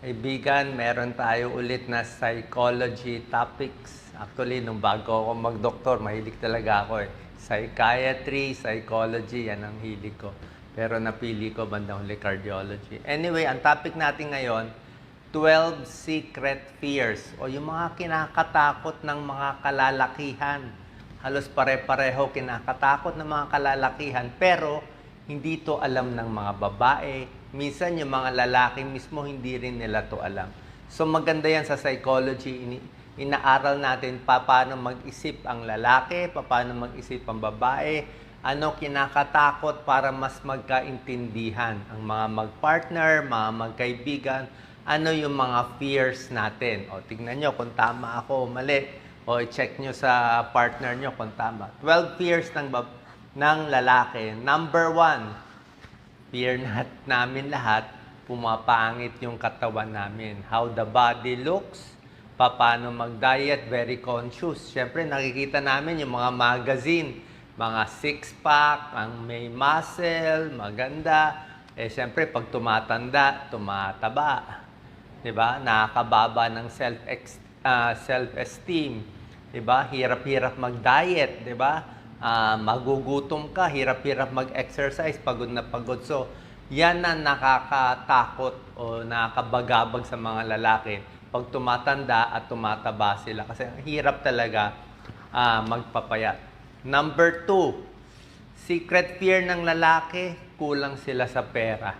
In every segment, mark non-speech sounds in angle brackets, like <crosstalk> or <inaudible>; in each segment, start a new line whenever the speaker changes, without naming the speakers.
Kaibigan, meron tayo ulit na psychology topics. Actually, nung bago ako mag-doktor, mahilig talaga ako eh. Psychiatry, psychology, yan ang hilig ko. Pero napili ko bandang huli cardiology. Anyway, ang topic natin ngayon, 12 secret fears o yung mga kinakatakot ng mga kalalakihan. Halos pare-pareho kinakatakot ng mga kalalakihan pero hindi to alam ng mga babae. Minsan yung mga lalaki mismo hindi rin nila to alam. So maganda yan sa psychology. Ini- inaaral natin pa paano mag-isip ang lalaki, pa paano mag-isip ang babae, ano kinakatakot para mas magkaintindihan ang mga mag-partner, mga magkaibigan, ano yung mga fears natin. O tignan nyo kung tama ako o mali. O i-check nyo sa partner nyo kung tama. 12 fears ng, ng lalaki. Number one, fear nat namin lahat, pumapangit yung katawan namin. How the body looks, paano mag-diet, very conscious. Siyempre, nakikita namin yung mga magazine, mga six-pack, ang may muscle, maganda. Eh, siyempre, pag tumatanda, tumataba. 'Di ba? Nakakababa ng self ah, self-esteem. 'Di ba? Hirap-hirap mag-diet, 'di Ah, magugutom ka, hirap-hirap mag-exercise, pagod na pagod. So, yan na nakakatakot o nakakabagabag sa mga lalaki pag tumatanda at tumataba sila. Kasi hirap talaga ah, magpapayat. Number two, secret fear ng lalaki, kulang sila sa pera.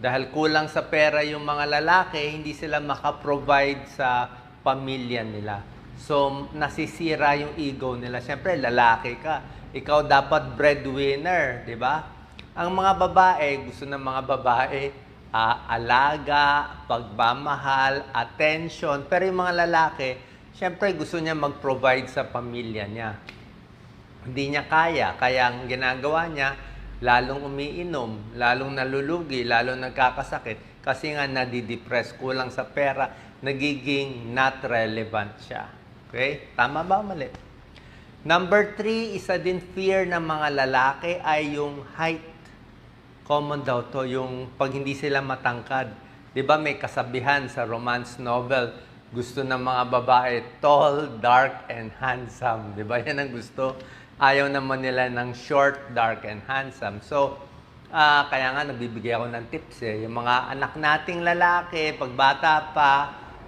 Dahil kulang sa pera yung mga lalaki, hindi sila makaprovide sa pamilya nila. So, nasisira yung ego nila. Siyempre, lalaki ka. Ikaw dapat breadwinner, di ba? Ang mga babae, gusto ng mga babae, ah, alaga, pagmamahal, attention. Pero yung mga lalaki, siyempre gusto niya mag-provide sa pamilya niya hindi niya kaya. Kaya ang ginagawa niya, lalong umiinom, lalong nalulugi, lalong nagkakasakit. Kasi nga nadidepress, kulang sa pera, nagiging not relevant siya. Okay? Tama ba mali? Number three, isa din fear ng mga lalaki ay yung height. Common daw to, yung pag hindi sila matangkad. Di ba may kasabihan sa romance novel, gusto ng mga babae, tall, dark, and handsome. Di ba? Yan ang gusto. Ayaw naman nila ng short, dark, and handsome. So, ah, kaya nga nagbibigay ako ng tips eh. Yung mga anak nating lalaki, pag bata pa,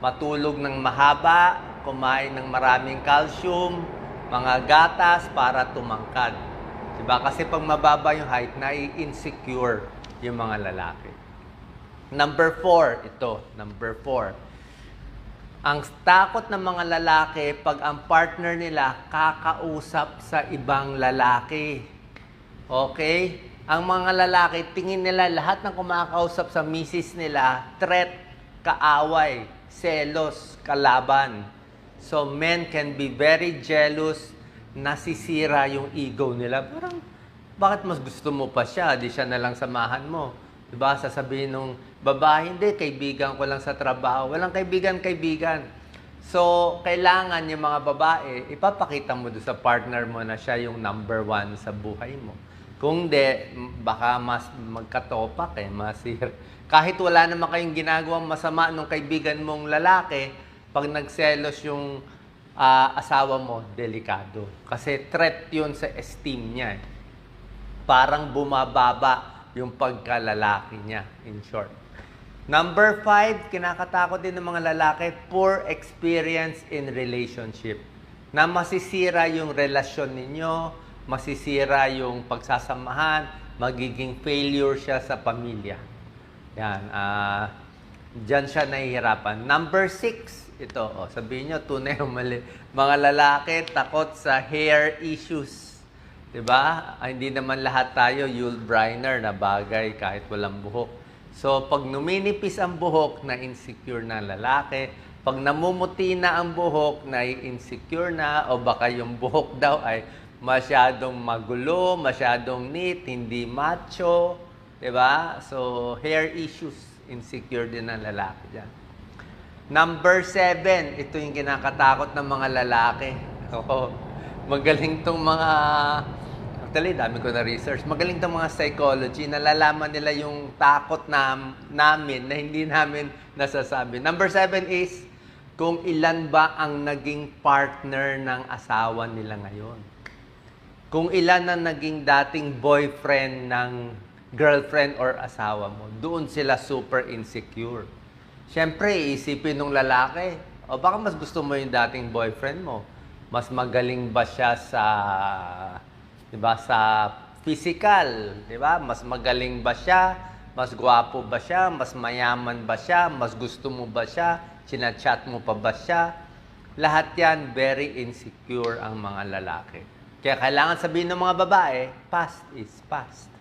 matulog ng mahaba, kumain ng maraming calcium, mga gatas para tumangkad. Diba? Kasi pag mababa yung height, nai-insecure yung mga lalaki. Number four, ito, number four. Ang takot ng mga lalaki pag ang partner nila kakausap sa ibang lalaki. Okay? Ang mga lalaki, tingin nila lahat ng kumakausap sa misis nila, threat, kaaway, selos, kalaban. So men can be very jealous, nasisira yung ego nila. Parang, bakit mas gusto mo pa siya? Di siya na lang samahan mo. Diba? Sasabihin nung babae, hindi, kaibigan ko lang sa trabaho. Walang kaibigan-kaibigan. So, kailangan yung mga babae, ipapakita mo doon sa partner mo na siya yung number one sa buhay mo. Kung m- baka mas magkatopak eh, masir. <laughs> Kahit wala naman kayong ginagawang masama nung kaibigan mong lalaki, pag nagselos yung ah, asawa mo, delikado. Kasi threat yun sa esteem niya. eh parang bumababa yung pagkalalaki niya, in short. Number five, kinakatakot din ng mga lalaki, poor experience in relationship. Na masisira yung relasyon ninyo, masisira yung pagsasamahan, magiging failure siya sa pamilya. Yan, ah, Diyan siya nahihirapan. Number six, ito, oh, sabihin nyo, tunay o mali. Mga lalaki, takot sa hair issues. ba? Ah, hindi naman lahat tayo Yul Brynner na bagay kahit walang buhok. So, pag numinipis ang buhok, na insecure na lalaki. Pag namumuti na ang buhok, na insecure na. O baka yung buhok daw ay masyadong magulo, masyadong neat, hindi macho. ba? So, hair issues, insecure din ang lalaki dyan. Number seven, ito yung kinakatakot ng mga lalaki. <laughs> Oo. Magaling tong mga Actually, dami ko na research. Magaling tong mga psychology. Nalalaman nila yung takot na, namin na hindi namin nasasabi. Number seven is, kung ilan ba ang naging partner ng asawa nila ngayon. Kung ilan ang naging dating boyfriend ng girlfriend or asawa mo, doon sila super insecure. Siyempre, isipin ng lalaki, o baka mas gusto mo yung dating boyfriend mo. Mas magaling ba siya sa, di ba, sa physical, di ba? Mas magaling ba siya? Mas gwapo ba siya? Mas mayaman ba siya? Mas gusto mo ba siya? Chinachat mo pa ba siya? Lahat yan, very insecure ang mga lalaki. Kaya kailangan sabihin ng mga babae, past is past.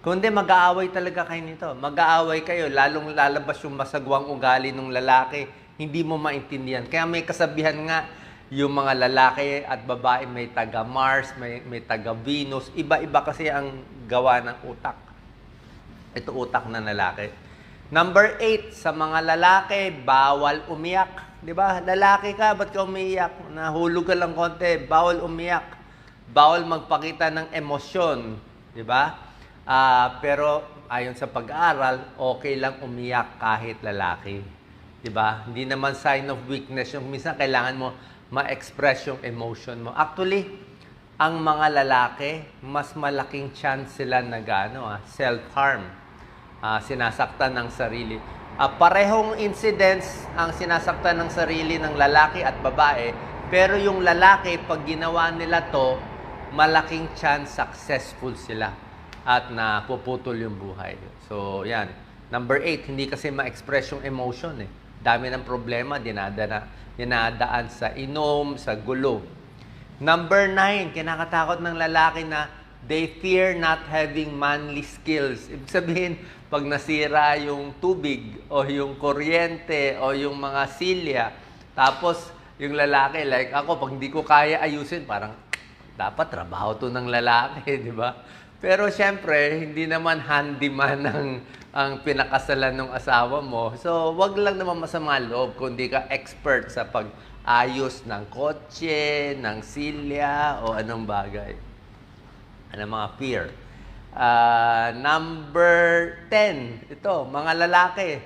Kundi mag-aaway talaga kayo nito. Mag-aaway kayo, lalong lalabas yung masagwang ugali ng lalaki. Hindi mo maintindihan. Kaya may kasabihan nga, yung mga lalaki at babae may taga Mars, may, may taga Venus. Iba-iba kasi ang gawa ng utak. Ito utak ng lalaki. Number eight, sa mga lalaki, bawal umiyak. Di ba? Lalaki ka, ba't ka umiiyak? Nahulog ka lang konti, bawal umiyak. Bawal magpakita ng emosyon. Di ba? Ah, pero ayon sa pag-aaral, okay lang umiyak kahit lalaki. 'Di ba? Hindi naman sign of weakness yung minsan kailangan mo ma-express yung emotion mo. Actually, ang mga lalaki, mas malaking chance sila na gano, ah, self-harm. Ah, sinasaktan ng sarili. Ah, parehong incidents ang sinasaktan ng sarili ng lalaki at babae, pero yung lalaki, pag ginawa nila to, malaking chance successful sila at napuputol yung buhay. So, yan. Number eight, hindi kasi ma-express yung emotion eh. Dami ng problema, dinadana, dinadaan sa inom, sa gulo. Number nine, kinakatakot ng lalaki na they fear not having manly skills. Ibig sabihin, pag nasira yung tubig o yung kuryente o yung mga silya, tapos yung lalaki, like ako, pag hindi ko kaya ayusin, parang dapat trabaho to ng lalaki, <laughs> di ba? Pero syempre, hindi naman handyman ang, ang pinakasalan ng asawa mo. So, wag lang naman masama loob kung di ka expert sa pag-ayos ng kotse, ng silya, o anong bagay. Ano mga fear. Ah, number 10, ito, mga lalaki,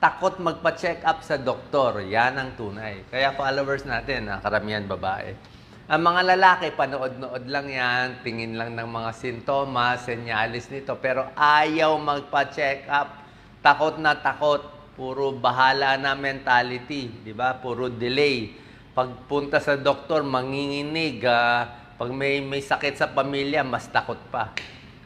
takot magpa-check up sa doktor. Yan ang tunay. Kaya followers natin, ah, karamihan babae. Ang mga lalaki, panood-nood lang yan, tingin lang ng mga sintomas, senyalis nito, pero ayaw magpa-check up. Takot na takot, puro bahala na mentality, di ba? Puro delay. Pagpunta sa doktor, manginginig. ah, pag may, may sakit sa pamilya, mas takot pa.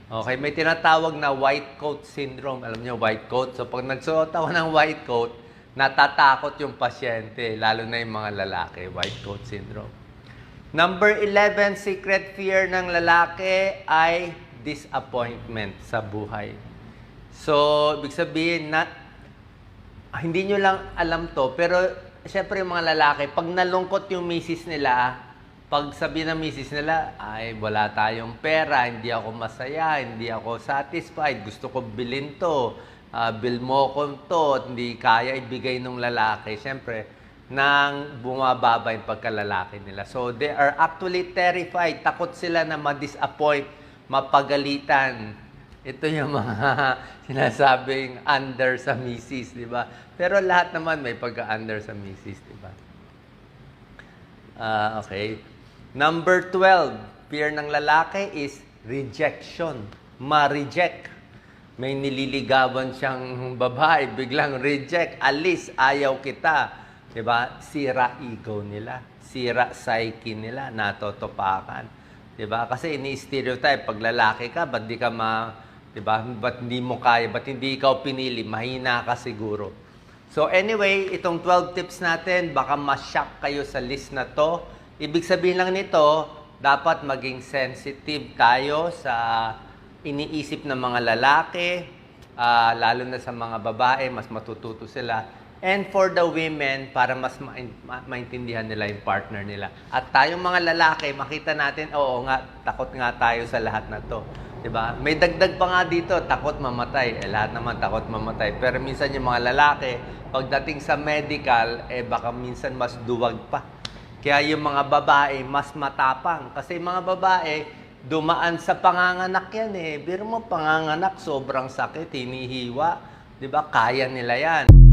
Okay, may tinatawag na white coat syndrome. Alam niyo, white coat. So, pag nagsuot ako ng white coat, natatakot yung pasyente, lalo na yung mga lalaki, white coat syndrome. Number 11, secret fear ng lalaki ay disappointment sa buhay. So, ibig sabihin na hindi nyo lang alam to, pero syempre yung mga lalaki, pag nalungkot yung misis nila, pag sabi ng misis nila, ay wala tayong pera, hindi ako masaya, hindi ako satisfied, gusto ko bilhin to, ah, bill mo ko to, hindi kaya ibigay ng lalaki. Syempre, nang bumababa yung pagkalalaki nila. So, they are actually terrified. Takot sila na ma-disappoint, mapagalitan. Ito yung mga <laughs> sinasabing under sa misis, di ba? Pero lahat naman may pagka-under sa misis, di ba? Ah, okay. Number 12, fear ng lalaki is rejection. Ma-reject. May nililigawan siyang babae, biglang reject, alis, ayaw kita. 'Di ba? Sira ego nila, sira psyche nila, natotopakan. 'Di ba? Kasi ini-stereotype pag lalaki ka, ba't di ka ma 'di ba? Ba't hindi mo kaya? Ba't hindi ikaw pinili? Mahina ka siguro. So anyway, itong 12 tips natin, baka ma-shock kayo sa list na to. Ibig sabihin lang nito, dapat maging sensitive tayo sa iniisip ng mga lalaki, ah, lalo na sa mga babae, mas matututo sila. And for the women, para mas ma- ma- maintindihan nila yung partner nila. At tayong mga lalaki, makita natin, oo nga, takot nga tayo sa lahat na to. 'Di ba? May dagdag pa nga dito, takot mamatay. Eh, lahat naman takot mamatay. Pero minsan yung mga lalaki, pagdating sa medical, eh baka minsan mas duwag pa. Kaya yung mga babae, mas matapang. Kasi yung mga babae, dumaan sa panganganak yan eh. Biro mo, panganganak, sobrang sakit, hinihiwa. Di ba? Kaya nila yan.